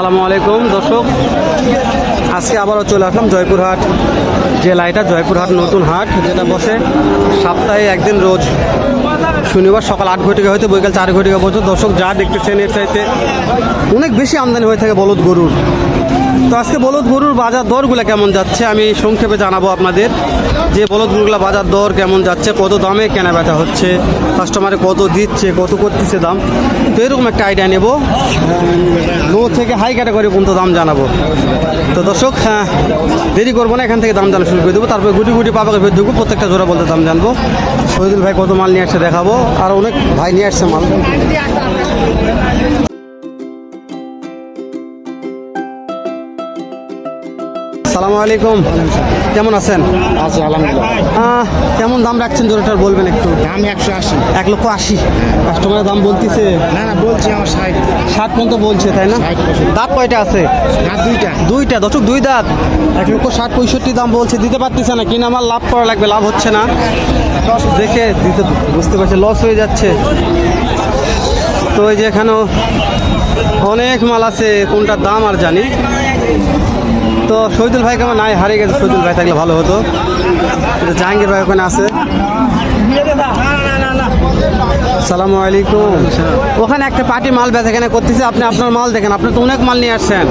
আসসালামু আলাইকুম, দর্শক। আজকে আবারও চলে আসলাম জয়পুরহাট জেলা। এটা জয়পুরহাট নতুন হাট, যেটা বসে সপ্তাহে একদিন রোজ। শনিবার সকাল আট ঘটিকা হয়তো বৈকাল চার ঘটিকা পর্যন্ত দর্শক যা দেখতেছেন এর চাইতে অনেক বেশি আমদানি হয়ে থাকে বলদ গরুর। তো আজকে বলদ গরুর বাজার দরগুলো কেমন যাচ্ছে? আমি সংক্ষেপে জানাব আপনাদের যে বলদ গরুগুলো বাজার দর কেমন যাচ্ছে, কত দামে কেনা বেচা হচ্ছে কাস্টমারে কত দিচ্ছে, কত করতেছে দাম। তো এরকম একটা আইডিয়া নেব। লো থেকে হাই ক্যাটাগরি পর্যন্ত দাম জানাব। তো দর্শক হ্যাঁ দেরি করব না, এখান থেকে দাম জানা শুরু করে দেবো। তারপরে গুটি গুটি পাপাকে ফের দেবো প্রত্যেকটা জোড়া বলতে দাম জানব। শহীদুল ভাই কত মাল নিয়ে আসছে দেখাবো। আর অনেক ভাই নিয়ে আসছে মাল। সালামু আলাইকুম। কেমন আছেন? আছে আলহামদুলিল্লাহ। কেমন দাম রাখছেন জোড়াটার বলবেন একটু? দাম একশো আশি। এক লক্ষ আশি। কাস্টমারের দাম বলতেছে। না না বলছি আমার ষাট। ষাট পর্যন্ত বলছে তাই না? দাঁত কয়টা আছে? দুইটা। দুইটা দর্শক দুই দাঁত। এক লক্ষ ষাট পঁয়ষট্টি দাম বলছে দিতে পারতেছে না কিনা আমার লাভ করা লাগবে লাভ হচ্ছে না। দেখে দিতে বুঝতে পারছে লস হয়ে যাচ্ছে। তো ওই যে এখানেও অনেক মাল আছে কোনটার দাম আর জানি। তো শহীদুল ভাই কেমন? নাই হারিয়ে গেছে শহীদুল ভাই থাকলে ভালো হতো। জাহাঙ্গীর ভাই ওখানে আছে। সালামু আলাইকুম। ওখানে একটা পার্টি মাল বেচা কেনা করতেছে। আপনি আপনার মাল দেখেন আপনি তো অনেক মাল নিয়ে আসছেন।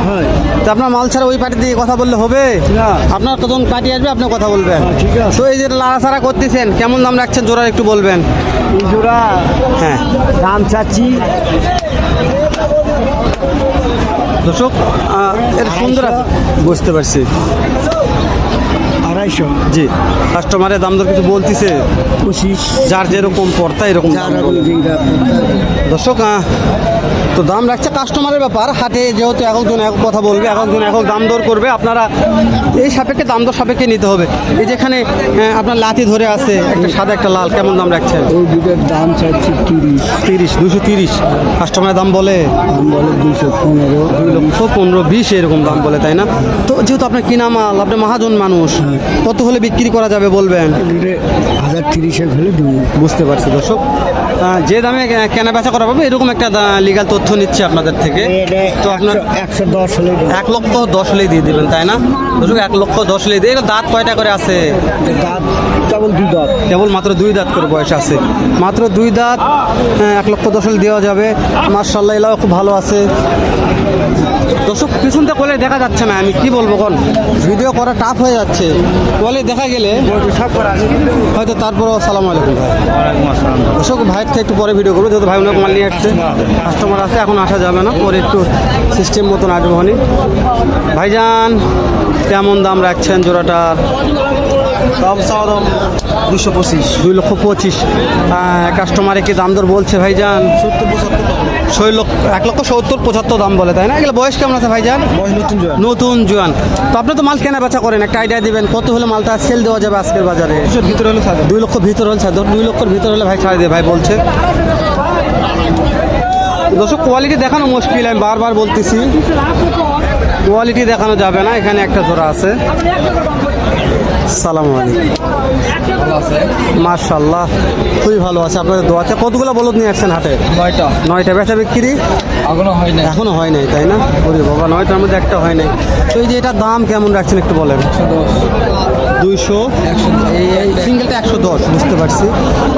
তো আপনার মাল ছাড়া ওই পার্টি দিয়ে কথা বললে হবে? আপনার কতজন পার্টি আসবে আপনি কথা বলবেন। তো এই যে লাড়াছাড়া করতেছেন কেমন দাম রাখছেন? জোড়া একটু বলবেন। জোড়া হ্যাঁ। দাম চাচ্ছি দর্শক এটা সুন্দর বুঝতে পারছি। আড়াইশো। জি। কাস্টমারের দাম দর কিছু বলতেছে? পঁচিশ। যার যেরকম পড়তা এরকম দর্শক তো দাম রাখছে কাস্টমারের ব্যাপার। হাটে যেহেতু একজন এক কথা বলবে একজন এক দাম দর করবে আপনারা এই সাপেক্ষে দাম দর সাপেক্ষে নিতে হবে। এই যেখানে আপনার লাঠি ধরে আছে একটা সাদা একটা লাল কেমন দাম রাখছেন ওই দুটোর দাম চাচ্ছি তিরিশ। তিরিশ দুশো তিরিশ। কাস্টমারের দাম বলে? দাম বলে দুশো পনেরো। দুই লক্ষ পনেরো বিশ এরকম দাম বলে তাই না? তো যেহেতু আপনার কিনা মাল আপনি মহাজন মানুষ কত হলে বিক্রি করা যাবে বলবেন? হাজার তিরিশে হলে বুঝতে পারছি দর্শক। যে দামে কেনা বেচা করা পাবে এরকম একটা লিগাল তথ্য নিচ্ছে আপনাদের থেকে। তো আপনার একশো দশ হলে এক লক্ষ দশ হলেই দিয়ে দিবেন তাই না? দর্শক এক লক্ষ দশ হলেই দিয়ে। দাঁত কয়টা করে আছে? দাঁত কেবল দুই দাঁত। কেবল মাত্র দুই দাঁত করে বয়স আছে। মাত্র দুই দাঁত এক লক্ষ দশ হলে দেওয়া যাবে। মার্শাল্লাহ এলাও খুব ভালো আছে। দর্শক পিছনটা কোলে দেখা যাচ্ছে না আমি কি বলব কোন ভিডিও করা টাফ হয়ে যাচ্ছে। কোলে দেখা গেলে হয়তো তারপরও সালাম আলাইকুম ভাই। দর্শক ভাইয়ের থেকে একটু পরে ভিডিও করব যেহেতু ভাই অনেক মাল নিয়ে আসছে। কাস্টমার আছে এখন আসা যাবে না পরে একটু সিস্টেম মতন আসব হনি ভাইজান কেমন দাম রাখছেন জোড়াটার সব চাওয়া দাম দুশো পঁচিশ। দুই লক্ষ পঁচিশ। কাস্টমারে কি দাম দর বলছে ভাইজান? সত্তর পঁচাত্তর। ছয় লক্ষ এক লক্ষ সত্তর পঁচাত্তর দাম বলে তাই না? এগুলো বয়স কেমন আছে ভাইজান? নতুন জোয়ান। নতুন জোয়ান। তো আপনি তো মাল কেনা বেচা করেন একটা আইডিয়া দিবেন কত হলে মালটা সেল দেওয়া যাবে আজকের বাজারে? ভিতরে হলে দুই লক্ষ ভিতর হলে ছাড় দুই লক্ষর ভিতর হলে ভাই ছাড় দিয়ে ভাই বলছে। দর্শক কোয়ালিটি দেখানো মুশকিল আমি বারবার বলতেছি। কোয়ালিটি দেখানো যাবে না এখানে একটা জোড়া আছে। সালাম আলাইকুম। মার্শাল্লাহ খুবই ভালো আছে আপনাদের দোয়াতে কতগুলো বলদ নিয়ে আসছেন হাটে? নয়টা। নয়টা। বেচা বিক্রি? এখনও হয় না এখনও হয় নাই তাই না? ওরে বাবা নয়টার মধ্যে একটা হয় নাই। তো এই যে এটার দাম কেমন রাখছেন একটু বলেন? দুইশো সিঙ্গেলটা একশো দশ বুঝতে পারছি।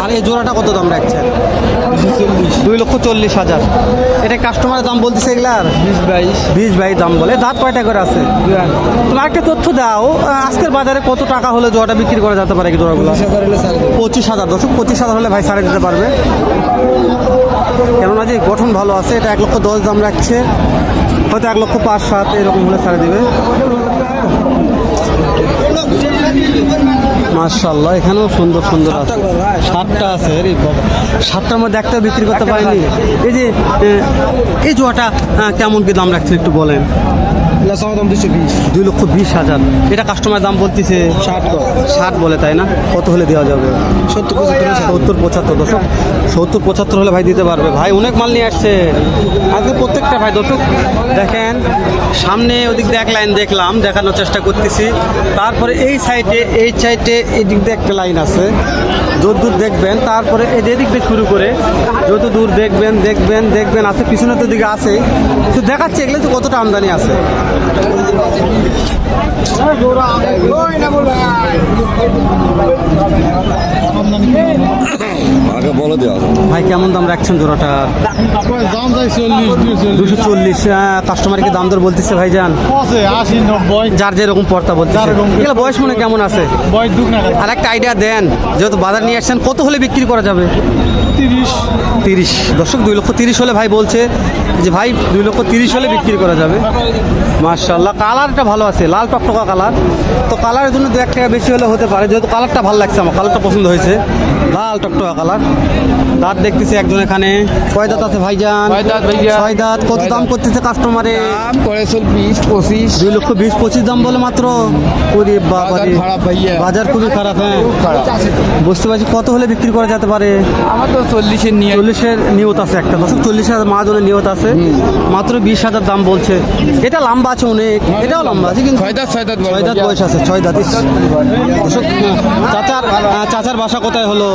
আর এই জোড়াটা কত দাম রাখছেন? দুই লক্ষ চল্লিশ হাজার। এটা কাস্টমারের দাম বলতেছে এগুলার বিশ বাইশ। বিশ ভাই দাম বলে। দাঁত কয়টা করে আছে? তোমার একটা তথ্য দাও আজকের বাজারে কত টাকা হলে জোড়াটা বিক্রি করা যেতে পারে কি জোড়াগুলো? পঁচিশ হাজার দশ পঁচিশ হাজার হলে ভাই সারে দিতে পারবে। কেননা যে গঠন ভালো আছে এটা এক লক্ষ দশ দাম রাখছে। হয়তো এক লক্ষ পাঁচ সাত এরকম হলে সারে দিবে। মার্শাল্লাহ এখানেও সুন্দর সুন্দর আছে। সাতটা আছে রে বাবা। সাতটার মধ্যে একটা বিক্রি করতে পারিনি? এই যে এই জোয়াটা কেমন কি দাম রাখছেন একটু বলেন? এটা চাওয়া দাম দুশো বিশ। দুই লক্ষ বিশ হাজার। এটা কাস্টমার দাম বলতেছে ষাট ষাট বলে তাই না? কত হলে দেওয়া যাবে? সত্তর পঁচাত্তর সত্তর পঁচাত্তর দশক সত্তর পঁচাত্তর হলে ভাই দিতে পারবে। ভাই অনেক মাল নিয়ে আসছে। আজকে প্রত্যেকটা ভাই দর্শক দেখেন সামনে ওদিক দিয়ে এক লাইন দেখলাম দেখানোর চেষ্টা করতেছি। তারপরে এই সাইডে এই সাইডে এদিক দিয়ে একটা লাইন আছে। যত দূর দেখবেন তারপরে যে দিয়ে শুরু করে যত দূর দেখবেন দেখবেন দেখবেন আছে পিছনে তো দিকে আছে। তো দেখাচ্ছে এগুলো তো কতটা আমদানি আছে। আগে বলে দেওয়া ভাই কেমন দাম রাখছেন জোড়াটা? দাম চাই চল্লিশ দুশো চল্লিশ। কাস্টমারকে দাম দর বলতেছে আশি নব্বই। যার যেরকম পর্তা বলতে এগুলো বয়স মনে কেমন আছে? বয়স না আর একটা আইডিয়া দেন যেহেতু বাজার নিয়ে আসছেন কত হলে বিক্রি করা যাবে? তিরিশ। তিরিশ। দর্শক দুই লক্ষ তিরিশ হলে ভাই বলছে যে ভাই দুই লক্ষ তিরিশ হলে বিক্রি করা যাবে। মার্শাল্লাহ কালারটা ভালো আছে, লাল টকটকা কালার। তো কালারের জন্য দু এক টাকা বেশি হলে হতে পারে, যেহেতু কালারটা ভালো লাগছে আমার, কালারটা পছন্দ হয়েছে। লাল টকটকা কালার। দাঁত দেখতেছি একজন এখানে। কয় দাঁত আছে ভাইজান? কয় দাঁত ভাইয়া? ছয় দাঁত। কত দাম। করতেছে কাস্টমারে দাম করে চল বিশ পঁচিশ। দুই লক্ষ বিশ পঁচিশ দাম বলে মাত্র। ওরে বাবা বাজার রে। খুবই খারাপ হ্যাঁ। বুঝতে পারছি কত হলে বিক্রি করা যেতে পারে? আমার তো চল্লিশের নিয়ে চল্লিশের নিয়ত আছে একটা। দশ চল্লিশ হাজার মাহাজনের নিয়ত আছে। মাত্র বিশ হাজার দাম বলছে। এটা লম্বা আছে অনেক। এটাও লম্বা আছে কিন্তু ছয় দাঁত ছয় দাঁত ছয় দাঁত বয়স আছে ছয় দাঁত। চাচার চাচার বাসা কোথায় হলো?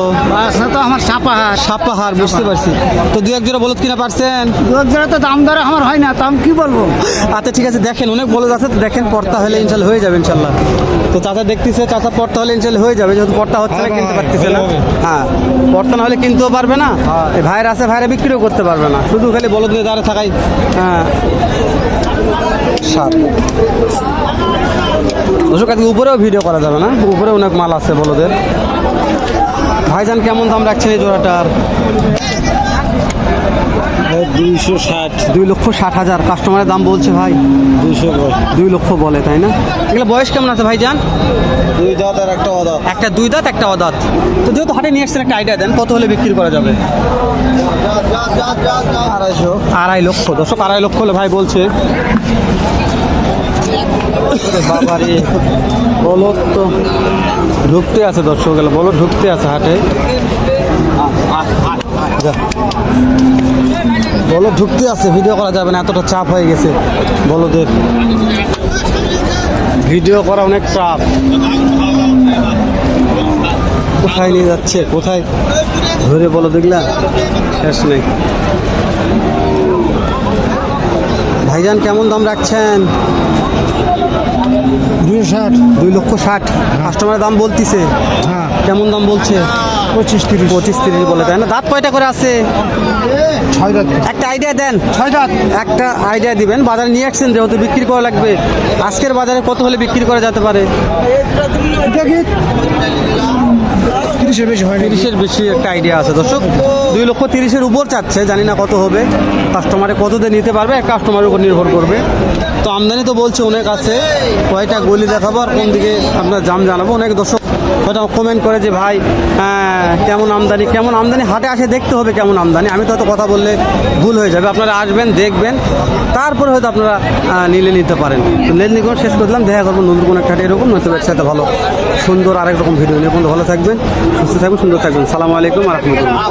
তো আমার সাপাহার। সাপাহার বুঝতে পারছি। তো দু এক জোড়া বলত কিনা পারছেন? দুধ জোড়া তো দাম দরে আমার হয় না তো আমি কি বলব? আচ্ছা ঠিক আছে দেখেন অনেক বলদ আছে তো দেখেন পর্তা হলে ইনশাল্লাহ হয়ে যাবে ইনশাল্লাহ। তো চাচা দেখতেছে চাচা পর্তা হলে ইনশাল্লাহ হয়ে যাবে যেহেতু পর্তা হচ্ছে না কিনতে পারতেছে না। হ্যাঁ পর্তা না হলে কিনতেও পারবে না? এই ভাইয়ের আছে ভাইরা বিক্রিও করতে পারবে না। শুধু খালি বলদ নিয়ে দাঁড়িয়ে থাকাই। হ্যাঁ। সার। দর্শক আজকে উপরেও ভিডিও করা যাবে না উপরে অনেক মাল আছে বলদের ভাইজান কেমন দাম রাখছেন এই জোড়াটার? দুইশো ষাট। দুই লক্ষ ষাট হাজার। কাস্টমারের দাম বলছে ভাই। দুইশো দুই লক্ষ বলে তাই না? এগুলো বয়স কেমন আছে ভাইজান? দুই দাঁত আর একটা অদাঁত। একটা দুই দাঁত একটা অদাঁত। তো যেহেতু হাটে নিয়ে এসছেন একটা আইডিয়া দেন কত হলে বিক্রি করা যাবে? আড়াইশো। আড়াই লক্ষ দশক আড়াই লক্ষ হলে ভাই বলছে। তো। ঢুকতে আছে দর্শক গেলে ঢুকতে আছে হাটে। যা। বলদ ঢুকতে আছে ভিডিও করা যাবে না, এতটা চাপ হয়ে গেছে। বলদের ভিডিও করা অনেক চাপ। কোথায় নিয়ে যাচ্ছে, কোথায়? ধরে বলো দেখলা, শেষ নেই। ভাইজান কেমন দাম রাখছেন? দুইশো ষাট। দুই লক্ষ ষাট। কাস্টমারের দাম বলতিছে। হ্যাঁ। কেমন দাম বলছে? পঁচিশ তিরিশ। পঁচিশ তিরিশ বলে তাই না। দাঁত কয়টা করে আছে? ছয় দাঁত। একটা আইডিয়া দেন। ছয় দাঁত। একটা আইডিয়া দিবেন। বাজারে নিয়ে আসছেন যেহেতু বিক্রি করা লাগবে। আজকের বাজারে কত হলে বিক্রি করা যেতে পারে? তিরিশের বেশি হয় তিরিশের বেশি একটা আইডিয়া আছে। দর্শক, দুই লক্ষ তিরিশের উপর চাচ্ছে, জানি না কত হবে। কাস্টমারে কত দিয়ে নিতে পারবে এক কাস্টমারের উপর নির্ভর করবে। তো আমদানি তো বলছে অনেক আছে। কয়টা গলি দেখাবো আর কোন দিকে আপনার জাম জানাব? অনেক দর্শক হয়তো কমেন্ট করে যে ভাই কেমন আমদানি কেমন আমদানি? হাটে আসে দেখতে হবে কেমন আমদানি। আমি তো হয়তো কথা বললে ভুল হয়ে যাবে। আপনারা আসবেন, দেখবেন। তারপরে হয়তো আপনারা নিলে নিতে পারেন। লেনদেন শেষ করলাম। দেখা করব নতুন কোনো একটা এরকম। নয়তো ব্যবসাতে ভালো, সুন্দর আরেক রকম ভিডিও নিয়ে। ভালো থাকবেন, সুস্থ থাকবেন, সুন্দর থাকবেন। সালামু আলাইকুম রহমতুল্লাহ।